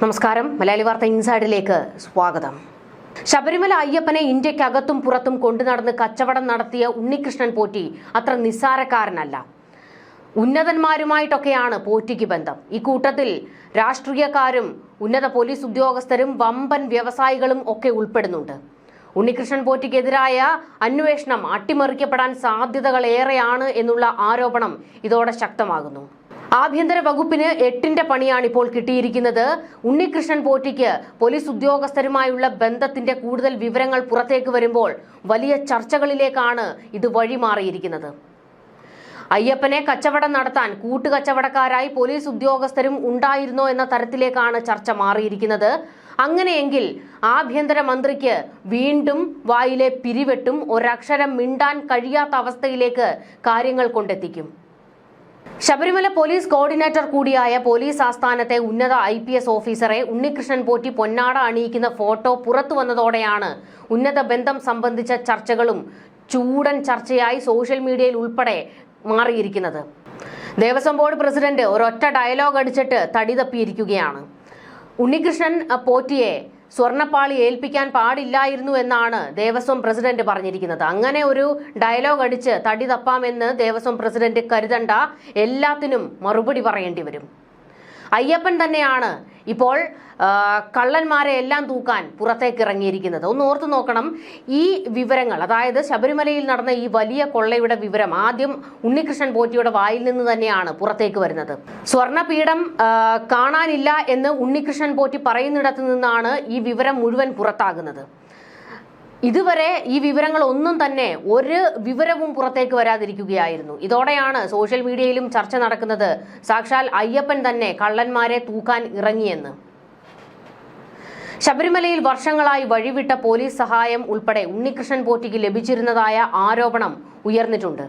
നമസ്കാരം. മലയാളി വാർത്ത ഇൻസൈഡിലേക്ക് സ്വാഗതം. ശബരിമല അയ്യപ്പനെ ഇന്ത്യക്കകത്തും പുറത്തും കൊണ്ടുനടന്ന് കച്ചവടം നടത്തിയ ഉണ്ണികൃഷ്ണൻ പോറ്റി അത്ര നിസ്സാരക്കാരനല്ല. ഉന്നതന്മാരുമായിട്ടൊക്കെയാണ് പോറ്റിക്ക് ബന്ധം. ഈ കൂട്ടത്തിൽ രാഷ്ട്രീയക്കാരും ഉന്നത പോലീസ് ഉദ്യോഗസ്ഥരും വമ്പൻ വ്യവസായികളും ഒക്കെ ഉൾപ്പെടുന്നുണ്ട്. ഉണ്ണികൃഷ്ണൻ പോറ്റിക്കെതിരായ അന്വേഷണം അട്ടിമറിക്കപ്പെടാൻ സാധ്യതകൾ ഏറെയാണ് എന്നുള്ള ആരോപണം ഇതോടെ ശക്തമാകുന്നു. ആഭ്യന്തര വകുപ്പിന് എട്ടിന്റെ പണിയാണ് ഇപ്പോൾ കിട്ടിയിരിക്കുന്നത്. ഉണ്ണികൃഷ്ണൻ പോറ്റിക്ക് പോലീസ് ഉദ്യോഗസ്ഥരുമായുള്ള ബന്ധത്തിന്റെ കൂടുതൽ വിവരങ്ങൾ പുറത്തേക്ക് വരുമ്പോൾ വലിയ ചർച്ചകളിലേക്കാണ് ഇത് വഴിമാറിയിരിക്കുന്നത് അയ്യപ്പനെ കച്ചവടം നടത്താൻ കൂട്ടുകച്ചവടക്കാരായി പോലീസ് ഉദ്യോഗസ്ഥരും ഉണ്ടായിരുന്നോ എന്ന തരത്തിലേക്കാണ് ചർച്ച മാറിയിരിക്കുന്നത്. അങ്ങനെയെങ്കിൽ ആഭ്യന്തര മന്ത്രിക്ക് വീണ്ടും വായിലെ പിരിവെട്ടും ഒരക്ഷരം മിണ്ടാൻ കഴിയാത്ത അവസ്ഥയിലേക്ക് കാര്യങ്ങൾ കൊണ്ടെത്തിക്കും. ശബരിമല പോലീസ് കോർഡിനേറ്റർ കൂടിയായ പോലീസ് ആസ്ഥാനത്തെ ഉന്നത ഐ പി എസ് ഓഫീസറെ ഉണ്ണികൃഷ്ണൻ പോറ്റി പൊന്നാട അണിയിക്കുന്ന ഫോട്ടോ പുറത്തു വന്നതോടെയാണ് ഉന്നത ബന്ധം സംബന്ധിച്ച ചർച്ചകളും ചൂടൻ ചർച്ചയായി സോഷ്യൽ മീഡിയയിൽ ഉൾപ്പെടെ മാറിയിരിക്കുന്നത്. ദേവസ്വം ബോർഡ് പ്രസിഡന്റ് ഒരൊറ്റ ഡയലോഗ് അടിച്ചിട്ട് തടി തപ്പിയിരിക്കുകയാണ്. ഉണ്ണികൃഷ്ണൻ പോറ്റിയെ സ്വർണപ്പാളി ഏൽപ്പിക്കാൻ പാടില്ലായിരുന്നു എന്നാണ് ദേവസ്വം പ്രസിഡന്റ് പറഞ്ഞിരിക്കുന്നത്. അങ്ങനെ ഒരു ഡയലോഗ് അടിച്ച് തടി തപ്പാമെന്ന് ദേവസ്വം പ്രസിഡന്റ് കരുതണ്ട എല്ലാത്തിനും മറുപടി പറയേണ്ടി വരും. അയ്യപ്പൻ തന്നെയാണ് ഇപ്പോൾ കള്ളന്മാരെ എല്ലാം തൂക്കാൻ പുറത്തേക്ക് ഇറങ്ങിയിരിക്കുന്നത് ഒന്ന് ഓർത്തു നോക്കണം ഈ വിവരങ്ങൾ അതായത് ശബരിമലയിൽ നടന്ന ഈ വലിയ കൊള്ളയുടെ വിവരം ആദ്യം ഉണ്ണികൃഷ്ണൻ പോറ്റിയുടെ വായിൽ നിന്ന് തന്നെയാണ് പുറത്തേക്ക് വരുന്നത്. സ്വർണപീഠം കാണാനില്ല എന്ന് ഉണ്ണികൃഷ്ണൻ പോറ്റി പറയുന്നിടത്ത് നിന്നാണ് ഈ വിവരം മുഴുവൻ പുറത്താകുന്നത്. ഇതുവരെ ഈ വിവരങ്ങൾ ഒന്നും തന്നെ ഒരു വിവരവും പുറത്തേക്ക് വരാതിരിക്കുകയായിരുന്നു. ഇതോടെയാണ് സോഷ്യൽ മീഡിയയിലും ചർച്ച നടക്കുന്നത്. സാക്ഷാൽ അയ്യപ്പൻ തന്നെ കള്ളന്മാരെ തൂക്കാൻ ഇറങ്ങിയെന്ന്. ശബരിമലയിൽ വർഷങ്ങളായി വഴിവിട്ട പോലീസ് സഹായം ഉൾപ്പെടെ ഉണ്ണികൃഷ്ണൻ പോറ്റിക്ക് ലഭിച്ചിരുന്നതായ ആരോപണം ഉയർന്നിട്ടുണ്ട്.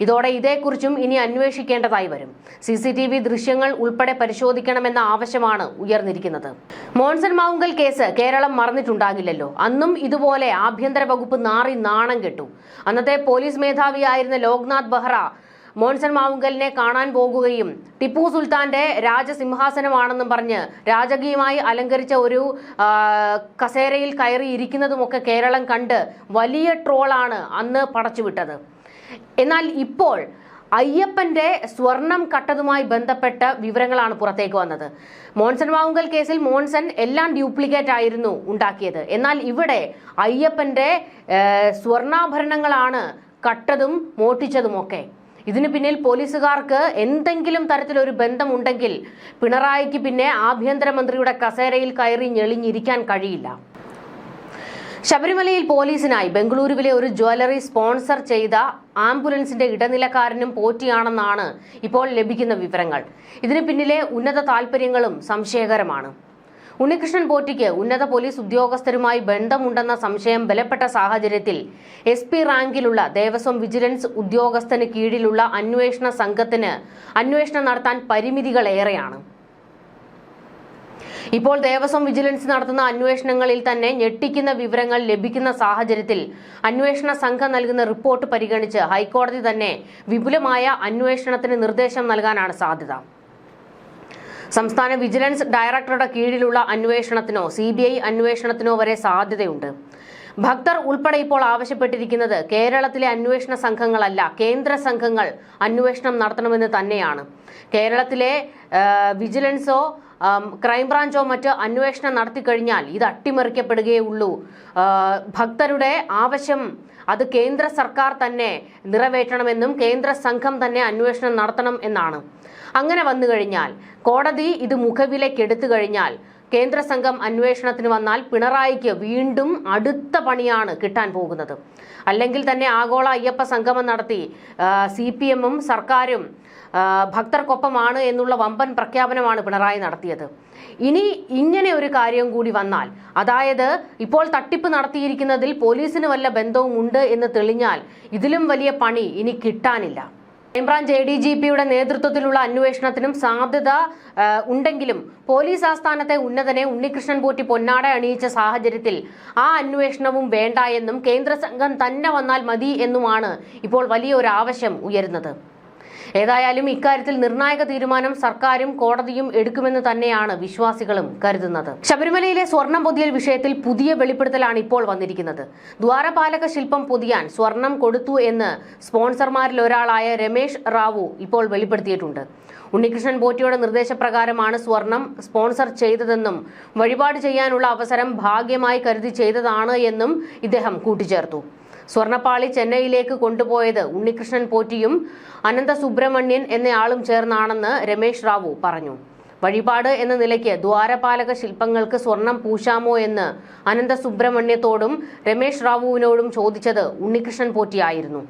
ഇതോടെ ഇതേക്കുറിച്ചും ഇനി അന്വേഷിക്കേണ്ടതായി വരും. സി സി ടി വി ദൃശ്യങ്ങൾ ഉൾപ്പെടെ പരിശോധിക്കണമെന്ന ആവശ്യമാണ് ഉയർന്നിരിക്കുന്നത്. മോൺസൺ മാവുങ്കൽ കേസ് കേരളം മറന്നിട്ടുണ്ടാകില്ലല്ലോ. അന്നും ഇതുപോലെ ആഭ്യന്തര വകുപ്പ് നാറി നാണം കെട്ടു. അന്നത്തെ പോലീസ് മേധാവിയായിരുന്ന ലോക്നാഥ് ബെഹ്റ മോൺസൺ മാവുങ്കലിനെ കാണാൻ പോകുകയും ടിപ്പു സുൽത്താന്റെ രാജസിംഹാസനമാണെന്നും പറഞ്ഞ് രാജകീയമായി അലങ്കരിച്ച ഒരു കസേരയിൽ കയറി ഇരിക്കുന്നതുമൊക്കെ കേരളം കണ്ട് വലിയ ട്രോളാണ് അന്ന് പടച്ചുവിട്ടത്. എന്നാൽ ഇപ്പോൾ അയ്യപ്പന്റെ സ്വർണം കട്ടതുമായി ബന്ധപ്പെട്ട വിവരങ്ങളാണ് പുറത്തേക്ക് വന്നത്. മോൺസൺ മാവുങ്കൽ കേസിൽ മോൺസൺ എല്ലാം ഡ്യൂപ്ലിക്കേറ്റ് ആയിരുന്നു ഉണ്ടാക്കിയത്. എന്നാൽ ഇവിടെ അയ്യപ്പന്റെ സ്വർണാഭരണങ്ങളാണ് കട്ടതും മോട്ടിച്ചതുമൊക്കെ ഇതിന് പിന്നിൽ പോലീസുകാർക്ക് എന്തെങ്കിലും തരത്തിലൊരു ബന്ധമുണ്ടെങ്കിൽ പിണറായിക്ക് പിന്നെ ആഭ്യന്തരമന്ത്രിയുടെ കസേരയിൽ കയറി ഞെളിഞ്ഞിരിക്കാൻ കഴിയില്ല. ശബരിമലയിൽ പോലീസിനായി ബംഗളൂരുവിലെ ഒരു ജ്വല്ലറി സ്പോൺസർ ചെയ്ത ആംബുലൻസിന്റെ ഇടനിലക്കാരനും പോറ്റിയാണെന്നാണ് ഇപ്പോൾ ലഭിക്കുന്ന വിവരങ്ങൾ. ഇതിന് പിന്നിലെ ഉന്നത താൽപര്യങ്ങളും സംശയകരമാണ്. ഉണ്ണികൃഷ്ണൻ പോറ്റിക്ക് ഉന്നത പോലീസ് ഉദ്യോഗസ്ഥരുമായി ബന്ധമുണ്ടെന്ന സംശയം ബലപ്പെട്ട സാഹചര്യത്തിൽ എസ് പി റാങ്കിലുള്ള ദേവസ്വം വിജിലൻസ് ഉദ്യോഗസ്ഥന് കീഴിലുള്ള അന്വേഷണ സംഘത്തിന് അന്വേഷണം നടത്താൻ പരിമിതികൾ ഏറെയാണ് ഇപ്പോൾ ദേവസ്വം വിജിലൻസ് നടത്തുന്ന അന്വേഷണങ്ങളിൽ തന്നെ ഞെട്ടിക്കുന്ന വിവരങ്ങൾ ലഭിക്കുന്ന സാഹചര്യത്തിൽ അന്വേഷണ സംഘം നൽകുന്ന റിപ്പോർട്ട് പരിഗണിച്ച് ഹൈക്കോടതി തന്നെ വിപുലമായ അന്വേഷണത്തിന് നിർദ്ദേശം നൽകാനാണ് സാധ്യത. സംസ്ഥാന വിജിലൻസ് ഡയറക്ടറുടെ കീഴിലുള്ള അന്വേഷണത്തിനോ സി അന്വേഷണത്തിനോ വരെ സാധ്യതയുണ്ട്. ഭക്തർ ഉൾപ്പെടെ ഇപ്പോൾ ആവശ്യപ്പെട്ടിരിക്കുന്നത് കേരളത്തിലെ അന്വേഷണ സംഘങ്ങളല്ല കേന്ദ്ര സംഘങ്ങൾ അന്വേഷണം നടത്തണമെന്ന് തന്നെയാണ്. കേരളത്തിലെ വിജിലൻസോ ക്രൈംബ്രാഞ്ചോ മറ്റ് അന്വേഷണം നടത്തിക്കഴിഞ്ഞാൽ ഇത് അട്ടിമറിക്കപ്പെടുകയുള്ളൂ ഭക്തരുടെ ആവശ്യം അത് കേന്ദ്ര സർക്കാർ തന്നെ നിറവേറ്റണമെന്നും കേന്ദ്ര സംഘം തന്നെ അന്വേഷണം നടത്തണം എന്നാണ്. അങ്ങനെ വന്നു കഴിഞ്ഞാൽ കോടതി ഇത് മുഖവിലക്കെടുത്തു കഴിഞ്ഞാൽ കേന്ദ്ര സംഘം അന്വേഷണത്തിന് വന്നാൽ പിണറായിക്ക് വീണ്ടും അടുത്ത പണിയാണ് കിട്ടാൻ പോകുന്നത്. അല്ലെങ്കിൽ തന്നെ ആഗോള അയ്യപ്പ സംഗമം നടത്തി സി സർക്കാരും ഭക്തർക്കൊപ്പമാണ് എന്നുള്ള വമ്പൻ പ്രഖ്യാപനമാണ് പിണറായി നടത്തിയത്. ഇനി ഇങ്ങനെ ഒരു കാര്യം കൂടി വന്നാൽ അതായത് ഇപ്പോൾ തട്ടിപ്പ് നടത്തിയിരിക്കുന്നതിൽ പോലീസിന് വല്ല ബന്ധവും ഉണ്ട് എന്ന് തെളിഞ്ഞാൽ ഇതിലും വലിയ പണി ഇനി കിട്ടാനില്ല. ക്രൈംബ്രാഞ്ച് എ ഡി ജി പിയുടെ നേതൃത്വത്തിലുള്ള അന്വേഷണത്തിനും സാധ്യത ഉണ്ടെങ്കിലും പോലീസ് ആസ്ഥാനത്തെ ഉന്നതനെ ഉണ്ണികൃഷ്ണൻ പോറ്റി പൊന്നാട അണിയിച്ച സാഹചര്യത്തിൽ ആ അന്വേഷണവും വേണ്ട എന്നും കേന്ദ്ര സംഘം തന്നെ വന്നാൽ മതി എന്നുമാണ് ഇപ്പോൾ വലിയൊരു ആവശ്യം ഉയരുന്നത്. ഏതായാലും ഇക്കാര്യത്തിൽ നിർണായക തീരുമാനം സർക്കാരും കോടതിയും എടുക്കുമെന്ന് തന്നെയാണ് വിശ്വാസികളും കരുതുന്നത്. ശബരിമലയിലെ സ്വർണം പൊതിയൽ വിഷയത്തിൽ പുതിയ വെളിപ്പെടുത്തലാണ് ഇപ്പോൾ വന്നിരിക്കുന്നത്. ദ്വാരപാലക ശില്പം പൊതിയാൻ സ്വർണം കൊടുത്തു എന്ന് സ്പോൺസർമാരിൽ ഒരാളായ രമേശ് റാവു ഇപ്പോൾ വെളിപ്പെടുത്തിയിട്ടുണ്ട്. ഉണ്ണികൃഷ്ണൻ ബോറ്റിയുടെ നിർദ്ദേശപ്രകാരമാണ് സ്വർണം സ്പോൺസർ ചെയ്തതെന്നും വഴിപാട് ചെയ്യാനുള്ള അവസരം ഭാഗ്യമായി കരുതി ചെയ്തതാണ് എന്നും ഇദ്ദേഹം കൂട്ടിച്ചേർത്തു. സ്വർണപ്പാളി ചെന്നൈയിലേക്ക് കൊണ്ടുപോയത് ഉണ്ണികൃഷ്ണൻ പോറ്റിയും അനന്ത സുബ്രഹ്മണ്യൻ എന്നയാളും ചേർന്നാണെന്ന് രമേശ് റാവു പറഞ്ഞു. വഴിപാട് എന്ന നിലയ്ക്ക് ദ്വാരപാലക ശില്പങ്ങൾക്ക് സ്വർണം പൂശാമോ എന്ന് അനന്ത സുബ്രഹ്മണ്യത്തോടും രമേശ് റാവുവിനോടും ചോദിച്ചത് ഉണ്ണികൃഷ്ണൻ പോറ്റിയായിരുന്നു.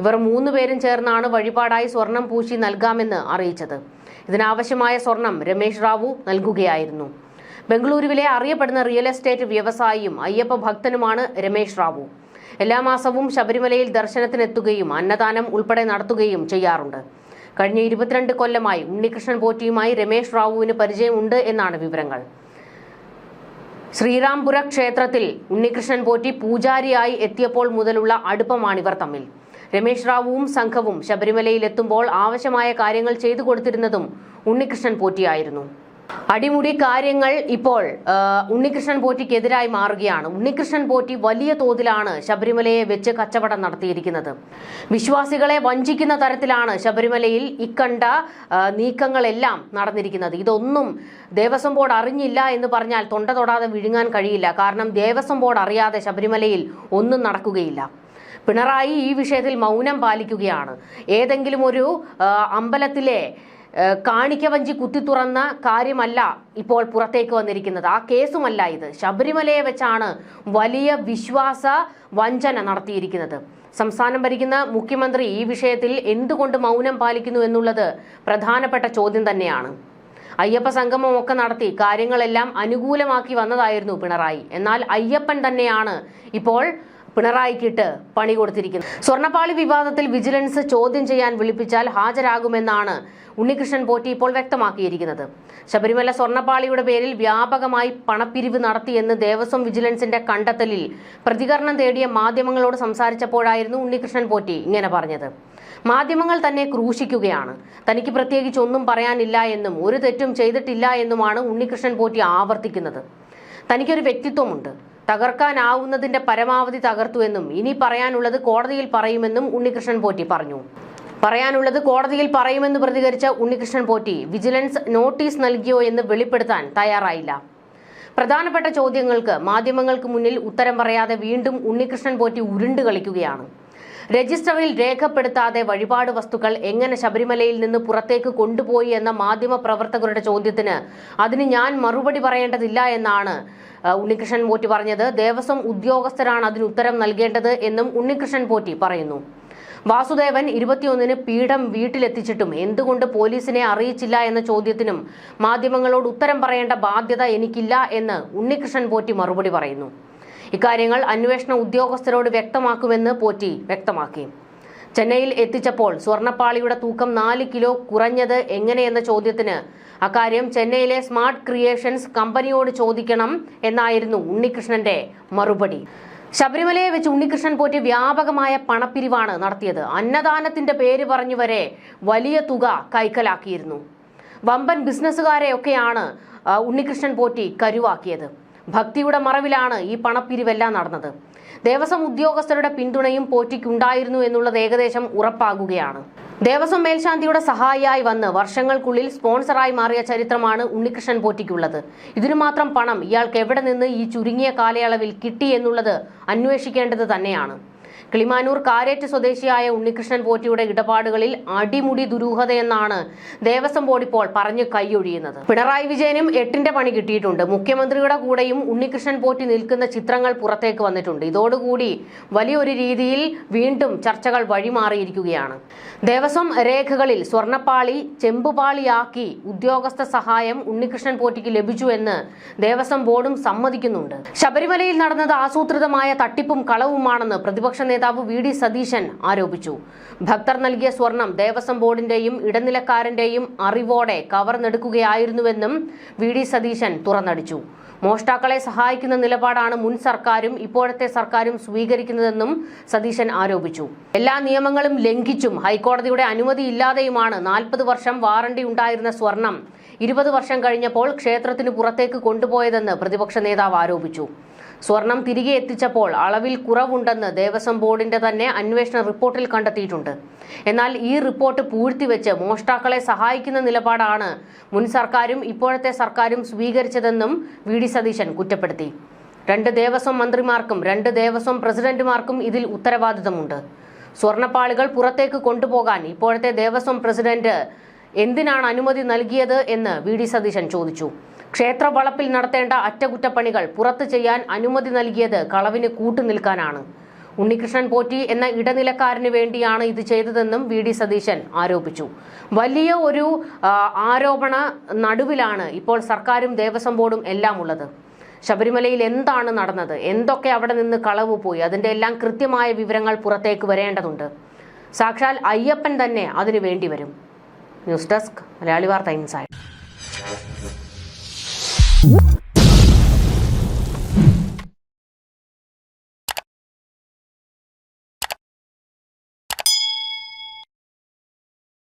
ഇവർ മൂന്നുപേരും ചേർന്നാണ് വഴിപാടായി സ്വർണം പൂശി നൽകാമെന്ന് അറിയിച്ചത്. ഇതിനാവശ്യമായ സ്വർണം രമേശ് റാവു നൽകുകയായിരുന്നു. ബംഗളൂരുവിലെ അറിയപ്പെടുന്ന റിയൽ എസ്റ്റേറ്റ് വ്യവസായിയും അയ്യപ്പ ഭക്തനുമാണ് രമേശ് റാവു. എല്ലാ മാസവും ശബരിമലയിൽ ദർശനത്തിനെത്തുകയും അന്നദാനം ഉൾപ്പെടെ നടത്തുകയും ചെയ്യാറുണ്ട്. കഴിഞ്ഞ ഇരുപത്തിരണ്ട് കൊല്ലമായി ഉണ്ണികൃഷ്ണൻ പോറ്റിയുമായി രമേശ് റാവുവിന് പരിചയമുണ്ട് എന്നാണ് വിവരങ്ങൾ. ശ്രീരാംപുര ക്ഷേത്രത്തിൽ ഉണ്ണികൃഷ്ണൻ പോറ്റി പൂജാരിയായി എത്തിയപ്പോൾ മുതലുള്ള അടുപ്പമാണിവർ തമ്മിൽ. രമേശ് റാവുവും സംഘവും ശബരിമലയിൽ എത്തുമ്പോൾ ആവശ്യമായ കാര്യങ്ങൾ ചെയ്തു കൊടുത്തിരുന്നതും ഉണ്ണികൃഷ്ണൻ പോറ്റിയായിരുന്നു. അടിമുടി കാര്യങ്ങൾ ഇപ്പോൾ ഉണ്ണികൃഷ്ണൻ പോറ്റിക്കെതിരായി മാറുകയാണ്. ഉണ്ണികൃഷ്ണൻ പോറ്റി വലിയ തോതിലാണ് ശബരിമലയെ വെച്ച് കച്ചവടം നടത്തിയിരിക്കുന്നത്. വിശ്വാസികളെ വഞ്ചിക്കുന്ന തരത്തിലാണ് ശബരിമലയിൽ ഇക്കണ്ട നീക്കങ്ങളെല്ലാം നടന്നിരിക്കുന്നത്. ഇതൊന്നും ദേവസ്വം ബോർഡ് അറിഞ്ഞില്ല എന്ന് പറഞ്ഞാൽ തൊണ്ട തൊടാതെ വിഴുങ്ങാൻ കഴിയില്ല. കാരണം ദേവസ്വം ബോർഡ് അറിയാതെ ശബരിമലയിൽ ഒന്നും നടക്കുകയില്ല. പിണറായി ഈ വിഷയത്തിൽ മൗനം പാലിക്കുകയാണ്. ഏതെങ്കിലും ഒരു അമ്പലത്തിലെ കാണിക്കവഞ്ചി കുത്തി തുറന്ന കാര്യമല്ല ഇപ്പോൾ പുറത്തേക്ക് വന്നിരിക്കുന്നത്. ആ കേസുമല്ല ഇത്. ശബരിമലയെ വെച്ചാണ് വലിയ വിശ്വാസ വഞ്ചന നടത്തിയിരിക്കുന്നത്. സംസ്ഥാനം ഭരിക്കുന്ന മുഖ്യമന്ത്രി ഈ വിഷയത്തിൽ എന്തുകൊണ്ട് മൗനം പാലിക്കുന്നു എന്നുള്ളത് പ്രധാനപ്പെട്ട ചോദ്യം തന്നെയാണ്. അയ്യപ്പ സംഗമമൊക്കെ നടത്തി കാര്യങ്ങളെല്ലാം അനുകൂലമാക്കി വന്നതായിരുന്നു പിണറായി. എന്നാൽ അയ്യപ്പൻ തന്നെയാണ് ഇപ്പോൾ പിണറായിക്കിട്ട് പണി കൊടുത്തിരിക്കുന്നത് സ്വർണപ്പാളി വിവാദത്തിൽ വിജിലൻസ് ചോദ്യം ചെയ്യാൻ വിളിപ്പിച്ചാൽ ഹാജരാകുമെന്നാണ് ഉണ്ണികൃഷ്ണൻ പോറ്റി ഇപ്പോൾ വ്യക്തമാക്കിയിരിക്കുന്നത്. ശബരിമല സ്വർണപ്പാളിയുടെ പേരിൽ വ്യാപകമായി പണപ്പിരിവ് നടത്തിയെന്ന് ദേവസ്വം വിജിലൻസിന്റെ കണ്ടെത്തലിൽ പ്രതികരണം തേടിയ മാധ്യമങ്ങളോട് സംസാരിച്ചപ്പോഴായിരുന്നു ഉണ്ണികൃഷ്ണൻ പോറ്റി ഇങ്ങനെ പറഞ്ഞത്. മാധ്യമങ്ങൾ തന്നെ ക്രൂശിക്കുകയാണ്. തനിക്ക് പ്രത്യേകിച്ച് ഒന്നും പറയാനില്ല എന്നും ഒരു തെറ്റും ചെയ്തിട്ടില്ല എന്നുമാണ് ഉണ്ണികൃഷ്ണൻ പോറ്റി ആവർത്തിക്കുന്നത്. തനിക്കൊരു വ്യക്തിത്വമുണ്ട്. തകർക്കാനാവുന്നതിന്റെ പരമാവധി തകർത്തു എന്നും ഇനി പറയാനുള്ളത് കോടതിയിൽ പറയുമെന്നും ഉണ്ണികൃഷ്ണൻ പോറ്റി പറഞ്ഞു. പറയാനുള്ളത് കോടതിയിൽ പറയുമെന്ന് പ്രതികരിച്ച ഉണ്ണികൃഷ്ണൻ പോറ്റി വിജിലൻസ് നോട്ടീസ് നൽകിയോ എന്ന് വെളിപ്പെടുത്താൻ തയ്യാറായില്ല. പ്രധാനപ്പെട്ട ചോദ്യങ്ങൾക്ക് മാധ്യമങ്ങൾക്ക് മുന്നിൽ ഉത്തരം പറയാതെ വീണ്ടും ഉണ്ണികൃഷ്ണൻ പോറ്റി ഉരുണ്ട് കളിക്കുകയാണ്. രജിസ്റ്ററിൽ രേഖപ്പെടുത്താതെ വഴിപാട് വസ്തുക്കൾ എങ്ങനെ ശബരിമലയിൽ നിന്ന് പുറത്തേക്ക് കൊണ്ടുപോയി എന്ന മാധ്യമ പ്രവർത്തകരുടെ ചോദ്യത്തിന് അതിന് ഞാൻ മറുപടി പറയേണ്ടതില്ല എന്നാണ് ഉണ്ണികൃഷ്ണൻ പോറ്റി പറഞ്ഞത്. ദേവസ്വം ഉദ്യോഗസ്ഥരാണ് അതിന് ഉത്തരം നൽകേണ്ടത് എന്നും ഉണ്ണികൃഷ്ണൻ പോറ്റി പറയുന്നു. വാസുദേവൻ ഇരുപത്തിയൊന്നിന് പീഠം വീട്ടിലെത്തിച്ചിട്ടും എന്തുകൊണ്ട് പോലീസിനെ അറിയിച്ചില്ല എന്ന ചോദ്യത്തിനും മാധ്യമങ്ങളോട് ഉത്തരം പറയേണ്ട ബാധ്യത എനിക്കില്ല എന്ന് ഉണ്ണികൃഷ്ണൻ പോറ്റി മറുപടി പറയുന്നു. ഇക്കാര്യങ്ങൾ അന്വേഷണ ഉദ്യോഗസ്ഥരോട് വ്യക്തമാക്കുമെന്ന് പോറ്റി വ്യക്തമാക്കി. ചെന്നൈയിൽ എത്തിച്ചപ്പോൾ സ്വർണപ്പാളിയുടെ തൂക്കം നാല് കിലോ കുറഞ്ഞത് എങ്ങനെയെന്ന ചോദ്യത്തിന് അക്കാര്യം ചെന്നൈയിലെ സ്മാർട്ട് ക്രിയേഷൻസ് കമ്പനിയോട് ചോദിക്കണം എന്നായിരുന്നു ഉണ്ണികൃഷ്ണന്റെ മറുപടി. ശബരിമലയെ വെച്ച് ഉണ്ണികൃഷ്ണൻ പോറ്റി വ്യാപകമായ പണപ്പിരിവാണ് നടത്തിയത്. അന്നദാനത്തിന്റെ പേര് പറഞ്ഞു വരെ വലിയ തുക കൈക്കലാക്കിയിരുന്നു. വമ്പൻ ബിസിനസ്സുകാരെയൊക്കെയാണ് ഉണ്ണികൃഷ്ണൻ പോറ്റി കരുവാക്കിയത്. ഭക്തിയുടെ മറവിലാണ് ഈ പണപ്പിരിവെല്ലാം നടന്നത്. ദേവസ്വം ഉദ്യോഗസ്ഥരുടെ പിന്തുണയും പോറ്റിക്കുണ്ടായിരുന്നു എന്നുള്ളത് ഏകദേശം ഉറപ്പാകുകയാണ്. ദേവസ്വം മേൽശാന്തിയുടെ സഹായിയായി വന്ന് വർഷങ്ങൾക്കുള്ളിൽ സ്പോൺസറായി മാറിയ ചരിത്രമാണ് ഉണ്ണികൃഷ്ണൻ പോറ്റിക്കുള്ളത്. ഇതിനു മാത്രം പണം ഇയാൾക്ക് എവിടെ നിന്ന് ഈ ചുരുങ്ങിയ കാലയളവിൽ കിട്ടി എന്നുള്ളത് അന്വേഷിക്കേണ്ടത് തന്നെയാണ്. കിളിമാനൂർ കാരേറ്റ് സ്വദേശിയായ ഉണ്ണികൃഷ്ണൻ പോറ്റിയുടെ ഇടപാടുകളിൽ അടിമുടി ദുരൂഹതയെന്നാണ് ദേവസ്വം ബോർഡ് ഇപ്പോൾ പറഞ്ഞു കൈയൊഴിയുന്നത്. പിണറായി വിജയനും എട്ടിന്റെ പണി കിട്ടിയിട്ടുണ്ട്. മുഖ്യമന്ത്രിയുടെ കൂടെയും ഉണ്ണികൃഷ്ണൻ പോറ്റി നിൽക്കുന്ന ചിത്രങ്ങൾ പുറത്തേക്ക് വന്നിട്ടുണ്ട്. ഇതോടുകൂടി വലിയൊരു രീതിയിൽ വീണ്ടും ചർച്ചകൾ വഴിമാറിയിരിക്കുകയാണ്. ദേവസ്വം രേഖകളിൽ സ്വർണപ്പാളി ചെമ്പുപാളിയാക്കി ഉദ്യോഗസ്ഥ സഹായം ഉണ്ണികൃഷ്ണൻ പോറ്റിക്ക് ലഭിച്ചു എന്ന് ദേവസ്വം ബോർഡും സമ്മതിക്കുന്നുണ്ട്. ശബരിമലയിൽ നടന്നത് ആസൂത്രിതമായ തട്ടിപ്പും കളവുമാണെന്ന് പ്രതിപക്ഷ നേതാവ് വി ഡി സതീശൻ ആരോപിച്ചു. ഭക്തർ നൽകിയ സ്വർണം ദേവസ്വം ബോർഡിന്റെയും ഇടനിലക്കാരന്റെയും അറിവോടെ കവർന്നെടുക്കുകയായിരുന്നുവെന്നും വി ഡി സതീശൻ തുറന്നടിച്ചു. മോഷ്ടാക്കളെ സഹായിക്കുന്ന നിലപാടാണ് മുൻ സർക്കാരും ഇപ്പോഴത്തെ സർക്കാരും സ്വീകരിക്കുന്നതെന്നും സതീശൻ ആരോപിച്ചു. എല്ലാ നിയമങ്ങളും ലംഘിച്ചും ഹൈക്കോടതിയുടെ അനുമതിയില്ലാതെയുമാണ് നാൽപ്പത് വർഷം വാറണ്ടി ഉണ്ടായിരുന്ന സ്വർണം ഇരുപത് വർഷം കഴിഞ്ഞപ്പോൾ ക്ഷേത്രത്തിന് പുറത്തേക്ക് കൊണ്ടുപോയതെന്ന് പ്രതിപക്ഷ നേതാവ് ആരോപിച്ചു. സ്വർണം തിരികെ എത്തിച്ചപ്പോൾ അളവിൽ കുറവുണ്ടെന്ന് ദേവസ്വം ബോർഡിന്റെ തന്നെ അന്വേഷണ റിപ്പോർട്ടിൽ കണ്ടെത്തിയിട്ടുണ്ട്. എന്നാൽ ഈ റിപ്പോർട്ട് പൂഴ്ത്തിവെച്ച് മോഷ്ടാക്കളെ സഹായിക്കുന്ന നിലപാടാണ് മുൻ സർക്കാരും ഇപ്പോഴത്തെ സർക്കാരും സ്വീകരിച്ചതെന്നും വി ഡി സതീശൻ കുറ്റപ്പെടുത്തി. രണ്ട് ദേവസ്വം മന്ത്രിമാർക്കും രണ്ട് ദേവസ്വം പ്രസിഡന്റുമാർക്കും ഇതിൽ ഉത്തരവാദിത്തമുണ്ട്. സ്വർണപ്പാളികൾ പുറത്തേക്ക് കൊണ്ടുപോകാൻ ഇപ്പോഴത്തെ ദേവസ്വം പ്രസിഡന്റ് എന്തിനാണ് അനുമതി നൽകിയത് എന്ന് വി ഡി സതീശൻ ചോദിച്ചു. ക്ഷേത്ര വളപ്പിൽ നടത്തേണ്ട അറ്റകുറ്റപ്പണികൾ പുറത്തു ചെയ്യാൻ അനുമതി നൽകിയത് കളവിന് കൂട്ടുനിൽക്കാനാണ്. ഉണ്ണികൃഷ്ണൻ പോറ്റി എന്ന ഇടനിലക്കാരന് വേണ്ടിയാണ് ഇത് ചെയ്തതെന്നും വി ഡി സതീശൻ ആരോപിച്ചു. വലിയ ഒരു ആരോപണ നടുവിലാണ് ഇപ്പോൾ സർക്കാരും ദേവസ്വം ബോർഡും എല്ലാം ഉള്ളത്. ശബരിമലയിൽ എന്താണ് നടന്നത്? എന്തൊക്കെ അവിടെ നിന്ന് കളവ് പോയി? അതിന്റെ എല്ലാം കൃത്യമായ വിവരങ്ങൾ പുറത്തേക്ക് വരേണ്ടതുണ്ട്. സാക്ഷാൽ അയ്യപ്പൻ തന്നെ അതിനു വേണ്ടി വരും. ന്യൂസ് ഡെസ്ക് മലയാളി വാർത്ത ഇൻസൈഡ്. Woo!